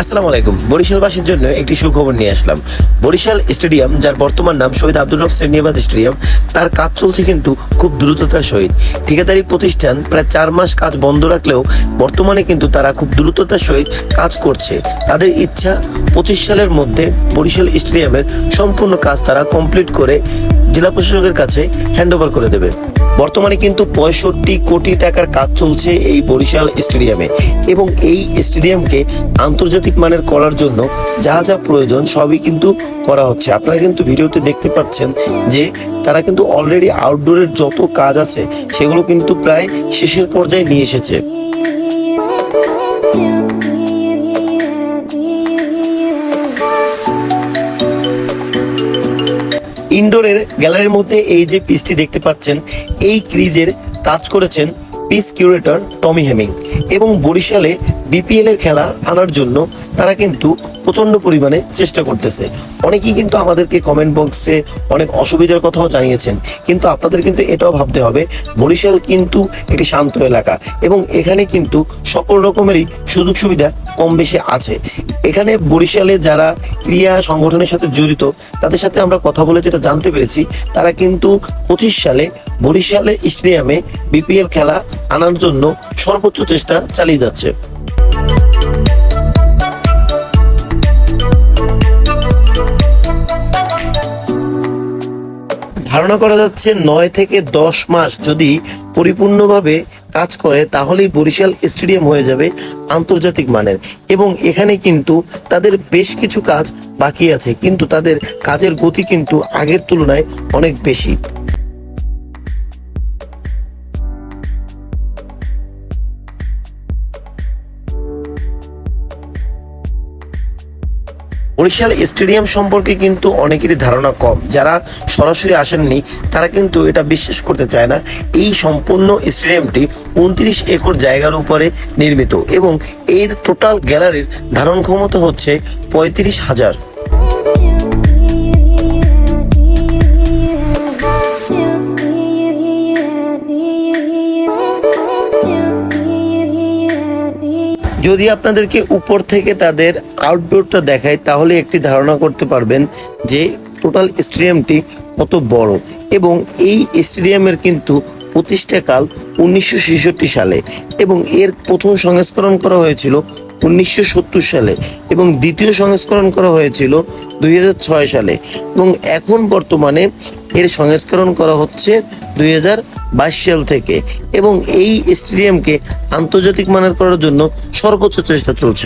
আসসালামু আলাইকুম। বরিশালবাসীর জন্য একটি সুখবর নিয়ে আসলাম। বরিশাল স্টেডিয়াম, যার বর্তমান নাম শহীদ আব্দুল রব সেনিয়াবাদ স্টেডিয়াম, তার কাজ চলছে কিন্তু খুব দ্রুততার সহিত। ঠিকাদারি প্রতিষ্ঠান প্রায় চার মাস কাজ বন্ধ রাখলেও বর্তমানে কিন্তু তারা খুব দ্রুততার সহিত কাজ করছে। তাদের ইচ্ছা, পঁচিশ সালের মধ্যে বরিশাল স্টেডিয়ামের সম্পূর্ণ কাজ তারা কমপ্লিট করে জেলা প্রশাসকের কাছে হ্যান্ডওভার করে দেবে। বর্তমানে কিন্তু পঁয়ষট্টি কোটি টাকার কাজ চলছে এই বরিশাল স্টেডিয়ামে এবং এই স্টেডিয়ামকে আন্তর্জাতিক মানের করার জন্য যা যা প্রয়োজন সবই কিন্তু করা হচ্ছে। আপনারা কিন্তু ভিডিওতে দেখতে পাচ্ছেন যে তারা কিন্তু অলরেডি আউটডোরের যত কাজ আছে, সেগুলো কিন্তু প্রায় শেষের পর্যায়ে নিয়ে এসেছে। ইনডোরের গ্যালারির মধ্যে এই যে পিসটি দেখতে পাচ্ছেন, এই ক্রিজের কাজ করেছেন পিস কিউরেটর টমি হেমিং এবং বরিশালে বিপিএল এর খেলা আনার জন্য তারা কিন্তু প্রচণ্ড পরিমাণে চেষ্টা করতেছে। অনেকেই কিন্তু আমাদেরকে কমেন্ট বক্সে অনেক অসুবিধার কথাও জানিয়েছেন, কিন্তু আপনাদের কিন্তু এটাও ভাবতে হবে, বরিশাল কিন্তু একটি শান্ত এলাকা এবং এখানে কিন্তু সকল রকমেরই সুযোগ সুবিধা কম বেশি আছে। এখানে বরিশালে যারা ক্রিয়া সংগঠনের সাথে জড়িত, তাদের সাথে আমরা কথা বলে যেটা জানতে পেরেছি, তারা কিন্তু পঁচিশ সালে বরিশালে স্টেডিয়ামে বিপিএল খেলা আনার জন্য সর্বোচ্চ চেষ্টা চালিয়ে যাচ্ছে। ধারণা করা যাচ্ছে নয় থেকে দশ মাস যদি পরিপূর্ণভাবে কাজ করে, তাহলেই বরিশাল স্টেডিয়াম হয়ে যাবে আন্তর্জাতিক মানের। এবং এখানে কিন্তু তাদের বেশ কিছু কাজ বাকি আছে, কিন্তু তাদের কাজের গতি কিন্তু আগের তুলনায় অনেক বেশি। বরিশাল স্টেডিয়াম সম্পর্কে কিন্তু অনেকেরই ধারণা কম। যারা সরাসরি আসেননি, তারা কিন্তু এটা বিশ্বাস করতে চায় না। এই সম্পূর্ণ স্টেডিয়ামটি উনত্রিশ একর জায়গার উপরে নির্মিত এবং এর টোটাল গ্যালারির ধারণ ক্ষমতা হচ্ছে পঁয়ত্রিশ হাজার। যদি আপনাদেরকে উপর থেকে তাদের আউটডোরটা দেখায়, তাহলে একটি ধারণা করতে পারবেন যে টোটাল স্টেডিয়ামটি কত বড়। এবং এই স্টেডিয়ামের কিন্তু প্রতিষ্ঠাকাল উনিশশো ছেষট্টি সালে এবং এর প্রথম সংস্করণ করা হয়েছিল উনিশশো সত্তর সালে এবং দ্বিতীয় সংস্করণ করা হয়েছিল দুই সালে এবং এখন বর্তমানে এর সংস্করণ করা হচ্ছে দুই সাল থেকে এবং এই স্টেডিয়ামকে আন্তর্জাতিক মানের করার জন্য সর্বোচ্চ চেষ্টা চলছে।